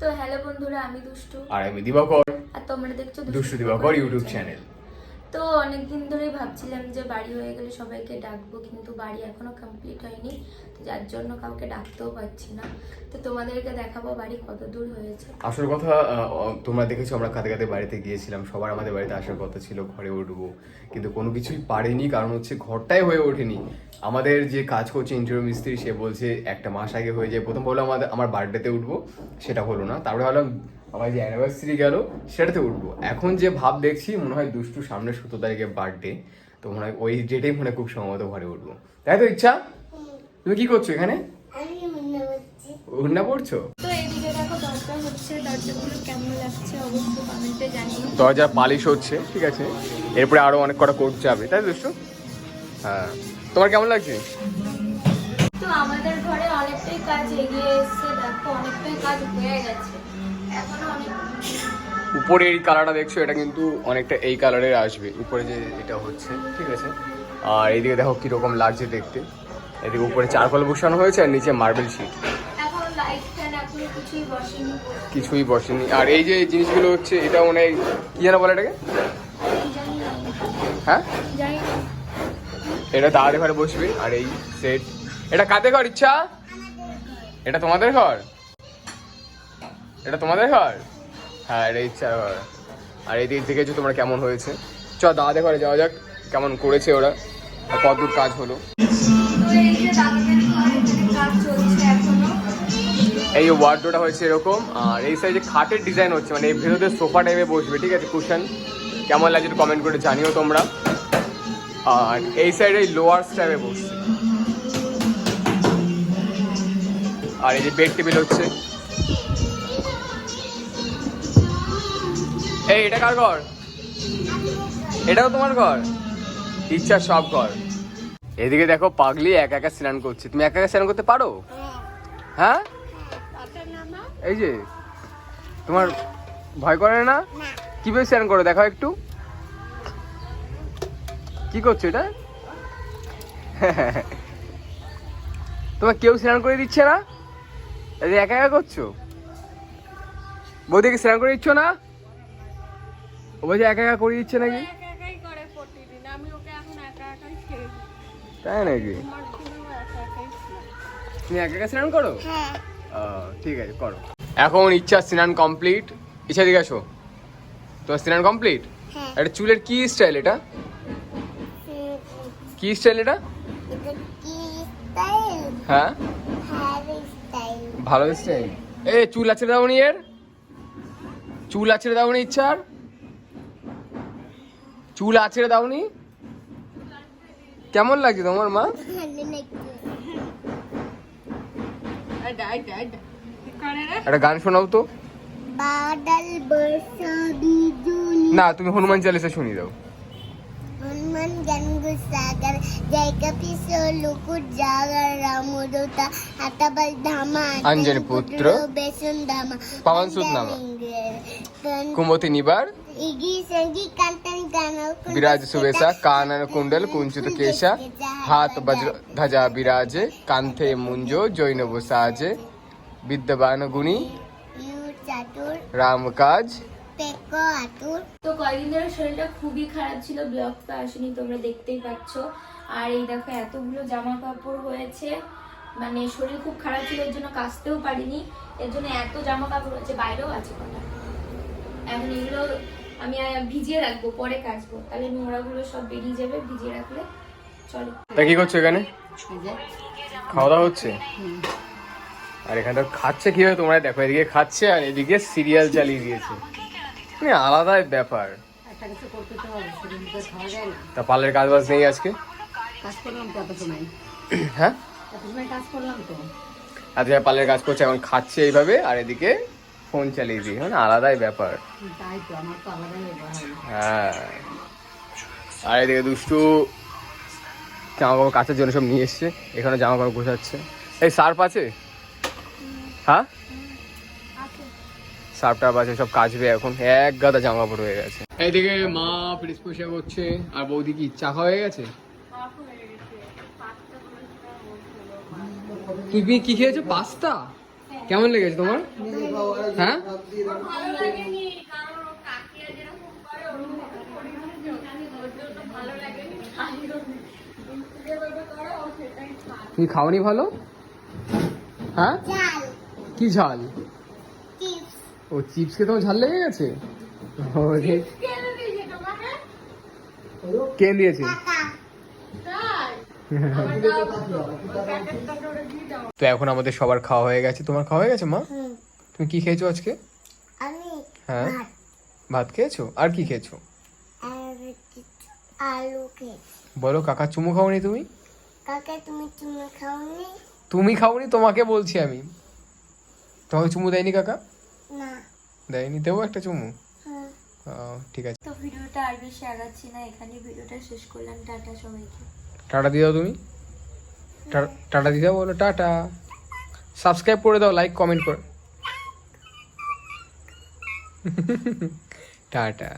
তো হ্যালো বন্ধুরা আমি দুষ্টু। আর আমি দিবাকর। আর তোমরা দেখছ দুষ্টু দিবাকর ইউটিউব চ্যানেল তো অনেকদিন ধরেই ভাবছিলাম যে বাড়ি হয়ে গেলে সবাইকে ডাকবো, কিন্তু বাড়ি এখনও কমপ্লিট হয়নি। তো যার জন্য কাউকে ডাকতেও পারছি না। তো তোমাদেরকে দেখাবো বাড়ি কত দূর হয়েছে। আসল কথা তোমরা দেখেছ আমরা কাতে কাতে বাড়িতে গিয়েছিলাম। সবার আমাদের বাড়িতে আসার কথা ছিল, ঘরে উঠবো। কিন্তু কোনো কিছুই পারেনি, কারণ হচ্ছে ঘরটাই হয়ে ওঠেনি। আমাদের যে কাজ করছে ইন্টারভিউ মিস্ত্রি, সে বলছে, একটা মাস আগে হয়ে যায়। প্রথম বলল, আমাদের, আমার বার্থডেতে উঠবো। সেটা হলো না। তারপরে ভাবলাম আমার যে অ্যানিভার্সারি গেল সেটাতে উঠবো। এখন যে ভাব দেখছি মনে হয় দুষ্টু সামনে সতেরো তারিখে বার্থডে তো মনে হয় ওই ডেটেই মনে হয় খুব সম্ভবত ঘরে উঠবো। তাই তো ইচ্ছা? তুমি কি করছ এখানে? উন্না পড়ছো? দরজা পালিশ হচ্ছে ঠিক আছে? এরপরে আরও অনেক কটা কোর্ট যাবে তাই দুষ্টু? হ্যাঁ। তোমার কেমন লাগছে? তো আমাদের ঘরে অনেকটাই কাজ এগিয়ে এসছে দেখো অনেকটাই কাজ হয়ে গেছে। উপরে এই কালারটা দেখছ এটা কিন্তু অনেকটা এই কালারের আসবে। উপরে যে এটা হচ্ছে ঠিক আছে? আর এইদিকে দেখো কীরকম লাগছে দেখতে। এদিকে উপরে চারকল বসানো হয়েছে আর নিচে মার্বেল শিট কিছুই বসেনি। আর এই যে জিনিসগুলো হচ্ছে এটা মনে হয় কি যেন বলে এটাকে? হ্যাঁ? এটা দাদাদের ঘরে বসবে আর এই সেট এটা কাদের ঘর ইচ্ছা? এটা তোমাদের ঘর? এটা তোমাদের ঘর হ্যাঁ এটা ইচ্ছার ঘর আর এই দিক থেকে তোমরা কেমন হয়েছে? চ দাদাদের ঘরে যাওয়া যাক, কেমন করেছে ওরা কতদূর কাজ হলো। এই ওয়ার্ডটা হয়েছে এরকম, আর এই সাইডে খাটের ডিজাইন হচ্ছে মানে এই ভেতরে সোফা টাইপে বসবে, ঠিক আছে কুশন কেমন লাগছে একটু কমেন্ট করে জানিও তোমরা। আর এই সাইডে এই লোয়ার স্ট্যাপে বসছে। আর এই যে বেড টেবিল হচ্ছে এই, এটা কার ঘর? এটাও তোমার ঘর। ইচ্ছা, সব ঘর। এদিকে দেখো, পাগলি একা একা স্নান করছে। তুমি একা একা স্নান করতে পারো? হ্যাঁ? এই যে, তোমার ভয় করে না? কীভাবে স্নান করো? দেখো একটু। কি করছ এটা? তোমার কেউ স্নান করে দিচ্ছে না? একা একা করছ? বৌদিকে স্নান করে দিচ্ছ না? ও বলছে একা একা করে দিচ্ছে নাকি? একা একাই করে প্রতিদিন। আমি ওকে এখন একা একাই ছেড়ে দিই। তাই নাকি? তুমি একা একা স্নান করো? হ্যাঁ। ও, ঠিক আছে করো। এখন ইচ্ছা স্নান কমপ্লিট। ইচ্ছা দিকে আসো। তোমার স্নান কমপ্লিট? হ্যাঁ। এটা চুলের কি স্টাইল এটা? কি স্টাইল এটা? এটা কি স্টাইল? হ্যাঁ। ভালো স্টাইল। এ চুল আছে দাওনি এর? চুল আছে দাওনি ইচ্ছার? চুল আছে দাওনি? কেমন লাগছে তোমার মা? একটা গান শোনাও তো। না তুমি হনুমান চালিসা শুনিয়ে দাও। সাগর জয় কপি লুকুট জাগর রামুদতা হাতাবল ধামা অঞ্জনি পুত্র, বেসন ধামা পবন সুত নামা। কুমতি নিবার বিরাজ সুবেশা কানন কুণ্ডল কুঞ্চিত কেশা হাত বজ্র ধ্বজা বিরাজে কান্থে মুঞ্জো জৈনব সাজে বিদ্যবান গুণী রাম কাজ তো কয়েকদিন ধরে শরীরটা খুবই খারাপ ছিল ব্লগ তো আসেনি তোমরা দেখতেই পাচ্ছ। আর এই দেখো এতগুলো জামা কাপড় হয়েছে। মানে শরীর খুব খারাপ ছিল এর জন্য কাচতেও পারিনি। এর জন্য এত জামা কাপড় হয়েছে বাইরেও আছে কটা। এখন এগুলো আমি ভিজিয়ে রাখব পরে কাচবো। তাহলে নোংরাগুলো সব বেরিয়ে যাবে ভিজিয়ে রাখলে চলো। তা কি করছ এখানে? খাওয়া দাওয়া হচ্ছে? আর এখানটা খাচ্ছে কি হয় তোমরা দেখো? এদিকে খাচ্ছে আর এদিকে সিরিয়াল চালিয়ে দিয়েছে। আলাদাই ব্যাপার। একটা কিছু করতে তো হবে সেদিন তো খাওয়া যায় না। তা পার্লের কাজ বাজ নেই আজকে? কাজ করলাম তো সময় হ্যাঁ? এত সময় কাজ করলাম তো। আজকে পার্লের কাজ করছে এখন খাচ্ছে এইভাবে আর এদিকে ফোন চালিয়ে দিয়ে মানে আলাদাই ব্যাপার। তাই তো আমার তো আলাদা ব্যাপার হ্যাঁ আর এদিকে দুষ্টু জামা কাপড় কাচার জন্য সব নিয়ে এসছে এখানে জামা কাপড় গোছাচ্ছে। এই সার্ফ আছে? হ্যাঁ? সার্ফ টার্ফ আছে সব কাচবে এখন। এক গাদা জামা কাপড় হয়ে গেছে। এইদিকে মা ফ্রিজ পরিষ্কার করছে আর বৌদি কি চা খাওয়া হয়ে গেছে? তুমি কি খেয়েছো? পাস্তা? কেমন লেগেছে তোমার? হ্যাঁ? তুমি খাওনি ভালো? হ্যাঁ? চাল কি ঝাল? ও চিপস কে তোমার ঝাল লেগে গেছে? কেন দিয়েছে তোমাকে? কে দিয়েছে? তো এখন আমাদের সবার খাওয়া হয়ে গেছে। তোমার খাওয়া হয়ে গেছে মা? তুমি কি খেয়েছো আজকে? হ্যাঁ? ভাত। ভাত খেয়েছো? আর কি খেয়েছো? বলো কাকা চুমু খাওনি তুমি? কাকা তুমি তুমি খাওনি? তুমি খাওনি তোমাকে বলছি আমি। তোমাকে চুমু দেয়নি কাকা? না। দেয়নি? দেবো একটা চুমু? ঠিক আছে। তো ভিডিওটা আর বেশি আগাচ্ছি না এখানে ভিডিওটা শেষ করলাম। টাটা সবাইকে। টাটা দিয়ে দাও তুমি? টাটা দিয়ে দাও বলো টাটা। সাবস্ক্রাইব করে দাও লাইক কমেন্ট করে। টাটা।